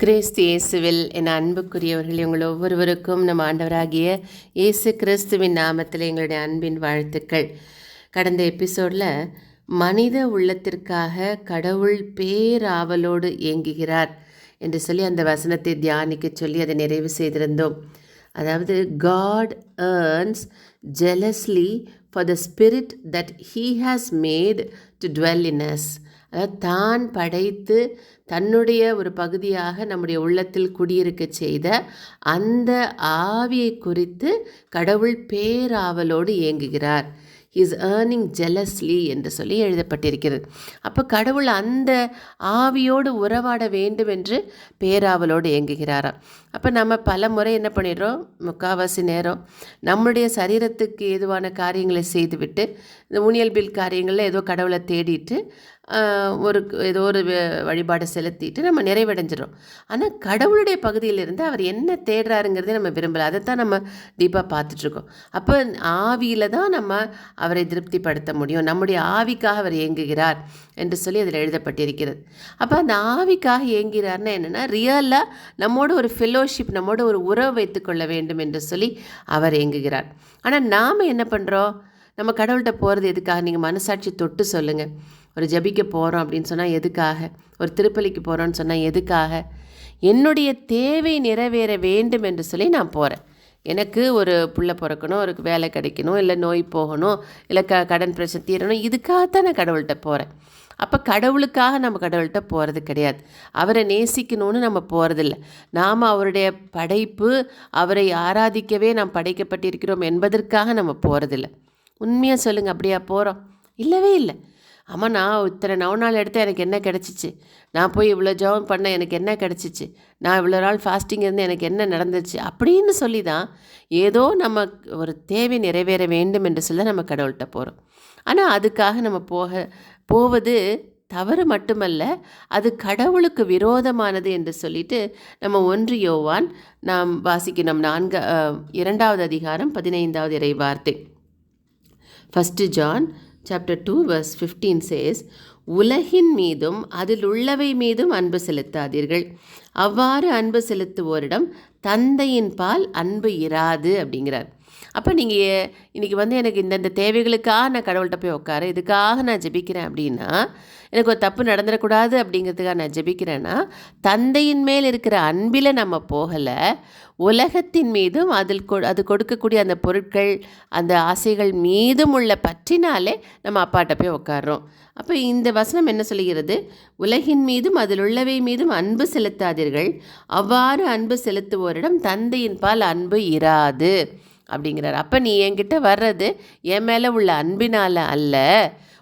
கிறிஸ்து இயேசுவில் என் அன்புக்குரியவர்கள் உங்கள் ஒவ்வொருவருக்கும் நம் ஆண்டவராகிய இயேசு கிறிஸ்துவின் நாமத்தில் எங்களுடைய அன்பின் வாழ்த்துக்கள். கடந்த எபிசோடில் மனித உள்ளத்திற்காக கடவுள் பேராவலோடு இயங்குகிறார் என்று சொல்லி அந்த வசனத்தை தியானிக்க சொல்லி அதை நிறைவு செய்திருந்தோம். அதாவது God yearns jealously for the spirit that he has made to dwell in us தான் படைத்து தன்னுடைய ஒரு பகுதியாக நம்முடைய உள்ளத்தில் குடியிருக்க செய்த அந்த ஆவியை குறித்து கடவுள் பேராவலோடு இயங்குகிறார் இஸ் ஏர்னிங் ஜெலஸ்லி என்று சொல்லி எழுதப்பட்டிருக்கிறது. அப்போ கடவுள் அந்த ஆவியோடு உறவாட வேண்டும் என்று பேராவலோடு இயங்குகிறாராம். அப்போ நம்ம பல முறை என்ன பண்ணிடுறோம்? முக்கால்வாசி நேரம் நம்முடைய சரீரத்துக்கு ஏதுவான காரியங்களை செய்துவிட்டு இந்த ஊனியல் பில் காரியங்களில் ஏதோ கடவுளை தேடிட்டு ஒரு ஏதோ ஒரு வழிபாடை செலுத்திட்டு நம்ம நிறைவடைஞ்சிடும் ஆனால் கடவுளுடைய பகுதியிலிருந்து அவர் என்ன தேடுறாருங்கிறதே நம்ம விரும்பலை. அதை தான் நம்ம டீப்பாக பார்த்துட்ருக்கோம் அப்போ ஆவியில் தான் நம்ம அவரை திருப்திப்படுத்த முடியும். நம்முடைய ஆவிக்காக அவர் இயங்குகிறார் என்று சொல்லி அதில் எழுதப்பட்டிருக்கிறது. அப்போ அந்த ஆவிக்காக இயங்குகிறார்னா என்னென்னா ரியலாக நம்மோட ஒரு ஃபெலோஷிப் நம்மோட ஒரு உறவு வைத்துக்கொள்ள வேண்டும் என்று சொல்லி அவர் இயங்குகிறார். ஆனால் நாம் என்ன பண்ணுறோம் நம்ம கடவுள்கிட்ட போகிறது எதுக்காக? நீங்கள் மனசாட்சி தொட்டு சொல்லுங்கள் ஒரு ஜபிக்க போகிறோம் அப்படின்னு சொன்னால் எதுக்காக? ஒரு திருப்பலிக்கு போகிறோன்னு சொன்னால் எதுக்காக? என்னுடைய தேவை நிறைவேற வேண்டும் என்று சொல்லி நான் போகிறேன் எனக்கு ஒரு புள்ள பிறக்கணும் ஒரு வேலை கிடைக்கணும் இல்லை நோய் போகணும் இல்லை க கடன் பிரச்சனை தீரணும் இதுக்காகத்தான் நான் கடவுள்கிட்ட போகிறேன் அப்போ கடவுளுக்காக நம்ம கடவுள்கிட்ட போகிறது கிடையாது. அவரை நேசிக்கணும்னு நம்ம போகிறதில்ல நாம் அவருடைய படைப்பு அவரை ஆராதிக்கவே நாம் படைக்கப்பட்டிருக்கிறோம் என்பதற்காக நம்ம போகிறதில்ல உண்மையாக சொல்லுங்கள் அப்படியா போகிறோம் இல்லவே இல்லை. அம்மா நான் இத்தனை நவநாள் எடுத்து எனக்கு என்ன கிடச்சிச்சு? நான் போய் இவ்வளோ ஜபம் பண்ண எனக்கு என்ன கிடச்சிச்சு? நான் இவ்வளோ நாள் ஃபாஸ்டிங் இருந்து எனக்கு என்ன நடந்துச்சு? அப்படின்னு சொல்லி தான் ஏதோ நம்ம ஒரு தேவை நிறைவேற வேண்டும் என்று சொல்ல நம்ம கடவுள்கிட்ட போகிறோம் ஆனால் அதுக்காக நம்ம போக போவது தவறு மட்டுமல்ல அது கடவுளுக்கு விரோதமானது என்று சொல்லிட்டு நம்ம ஒன்று யோவான் நாம் வாசிக்கணும். நான்கு இரண்டாவது அதிகாரம் பதினைந்தாவது இறை வார்த்தை. First John chapter two verse fifteen says உலகின் மீதும் அதில் உள்ளவை மீதும் அன்பு செலுத்தாதீர்கள். அவ்வாறு அன்பு செலுத்துவோரிடம் தந்தையின் பால் அன்பு இராது அப்படிங்கிறார். அப்போ நீங்கள் இன்றைக்கி வந்து எனக்கு இந்தந்த தேவைகளுக்காக நான் கடவுள்கிட்ட போய் உட்கார இதுக்காக நான் ஜெபிக்கிறேன் அப்படின்னா எனக்கு ஒரு தப்பு நடந்துடக்கூடாது அப்படிங்கிறதுக்காக நான் ஜெபிக்கிறேன்னா தந்தையின் மேல் இருக்கிற அன்பில் நம்ம போகலை உலகத்தின் மீதும் அதில் கொ அது கொடுக்கக்கூடிய அந்த பொருட்கள் அந்த ஆசைகள் மீதும் உள்ள பற்றினாலே நம்ம அப்பாட்ட போய் உட்காடுறோம் அப்போ இந்த வசனம் என்ன சொல்கிறது உலகின் மீதும் அதில் உள்ளவை மீதும் அன்பு செலுத்தாதீர்கள். அவ்வாறு அன்பு செலுத்துவோரிடம் தந்தையின் பால் அன்பு இராது. அப்படிங்கிறார். அப்போ நீ என்கிட்ட வர்றது என் மேலே உள்ள அன்பினால் அல்ல.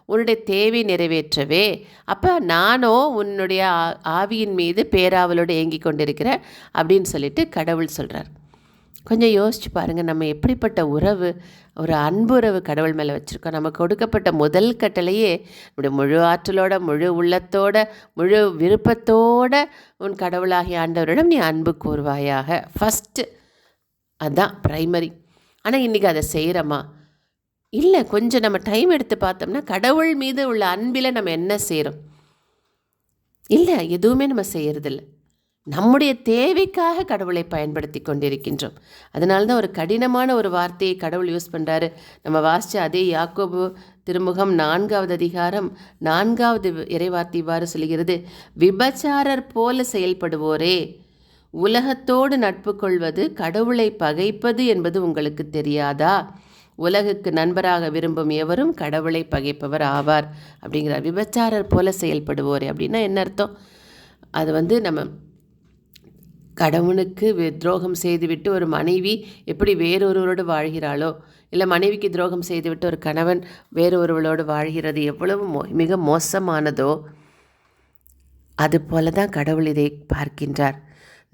உன்னுடைய தேவை நிறைவேற்றவே. அப்போ நானோ உன்னுடைய ஆவியின் மீது பேராவலோடு ஏங்கி கொண்டிருக்கிறேன் அப்படின்னு சொல்லிட்டு கடவுள் சொல்கிறார் கொஞ்சம் யோசிச்சு பாருங்கள் நம்ம எப்படிப்பட்ட உறவு ஒரு அன்புறவு கடவுள் மேலே வச்சுருக்கோம். நமக்கு கொடுக்கப்பட்ட முதல் கட்டளையே நம்முடைய முழு ஆற்றலோட முழு உள்ளத்தோட முழு விருப்பத்தோட உன் கடவுளாகிய ஆண்டவரிடம் நீ அன்பு கூறுவாயாக. ஃபஸ்ட்டு அதுதான் ப்ரைமரி ஆனால் இன்றைக்கி அதை செய்கிறோமா இல்லை கொஞ்சம் நம்ம டைம் எடுத்து பார்த்தோம்னா கடவுள் மீது உள்ள அன்பில் நம்ம என்ன செய்கிறோம் இல்லை எதுவுமே நம்ம செய்கிறதில்ல நம்முடைய தேவைக்காக கடவுளை பயன்படுத்தி கொண்டிருக்கின்றோம். அதனால தான் ஒரு கடினமான ஒரு வார்த்தையை கடவுள் யூஸ் பண்ணுறாரு நம்ம வாசித்த அதே யாக்கோபு திருமுகம் நான்காவது அதிகாரம் நான்காவது இறைவார்த்தை இவ்வாறு சொல்கிறது விபச்சாரர் போல செயல்படுவோரே. உலகத்தோடு நட்பு கொள்வது கடவுளை பகைப்பது என்பது உங்களுக்கு தெரியாதா? உலகுக்கு நண்பராக விரும்பும் எவரும் கடவுளை பகைப்பவர் ஆவார் அப்படிங்கிறார். விபச்சாரர் போல செயல்படுவோர் அப்படின்னா என்ன அர்த்தம்? அது வந்து நம்ம கடவுனுக்கு துரோகம் செய்துவிட்டு ஒரு மனைவி எப்படி வேறொருவரோடு வாழ்கிறாளோ இல்லை மனைவிக்கு துரோகம் செய்துவிட்டு ஒரு கணவன் வேறொருவளோடு வாழ்கிறது எவ்வளவு மோ மிக மோசமானதோ அது போல தான் கடவுள் இதை பார்க்கின்றார்.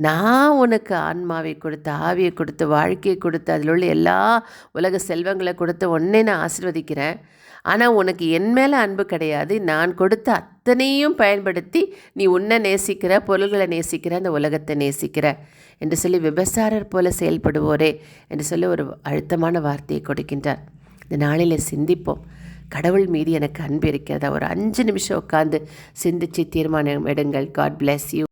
நான் உனக்கு ஆன்மாவை கொடுத்து ஆவியை கொடுத்து வாழ்க்கையை கொடுத்து அதில் உள்ள எல்லா உலக செல்வங்களை கொடுத்து உன்னை நான் ஆசிர்வதிக்கிறேன். ஆனால் உனக்கு என் மேலே அன்பு கிடையாது. நான் கொடுத்த அத்தனையும் பயன்படுத்தி நீ உன்னை நேசிக்கிற பொருள்களை நேசிக்கிற அந்த உலகத்தை நேசிக்கிற என்று சொல்லி விபசாரர் போல செயல்படுவோரே என்று சொல்லி ஒரு அழுத்தமான வார்த்தையை கொடுக்கின்றார். இந்த நாளில் சிந்திப்போம். கடவுள் மீது எனக்கு அன்பு இருக்கிறதா? ஒரு அஞ்சு நிமிஷம் உட்காந்து சிந்திச்சு தீர்மானம் எடுங்கள். God bless you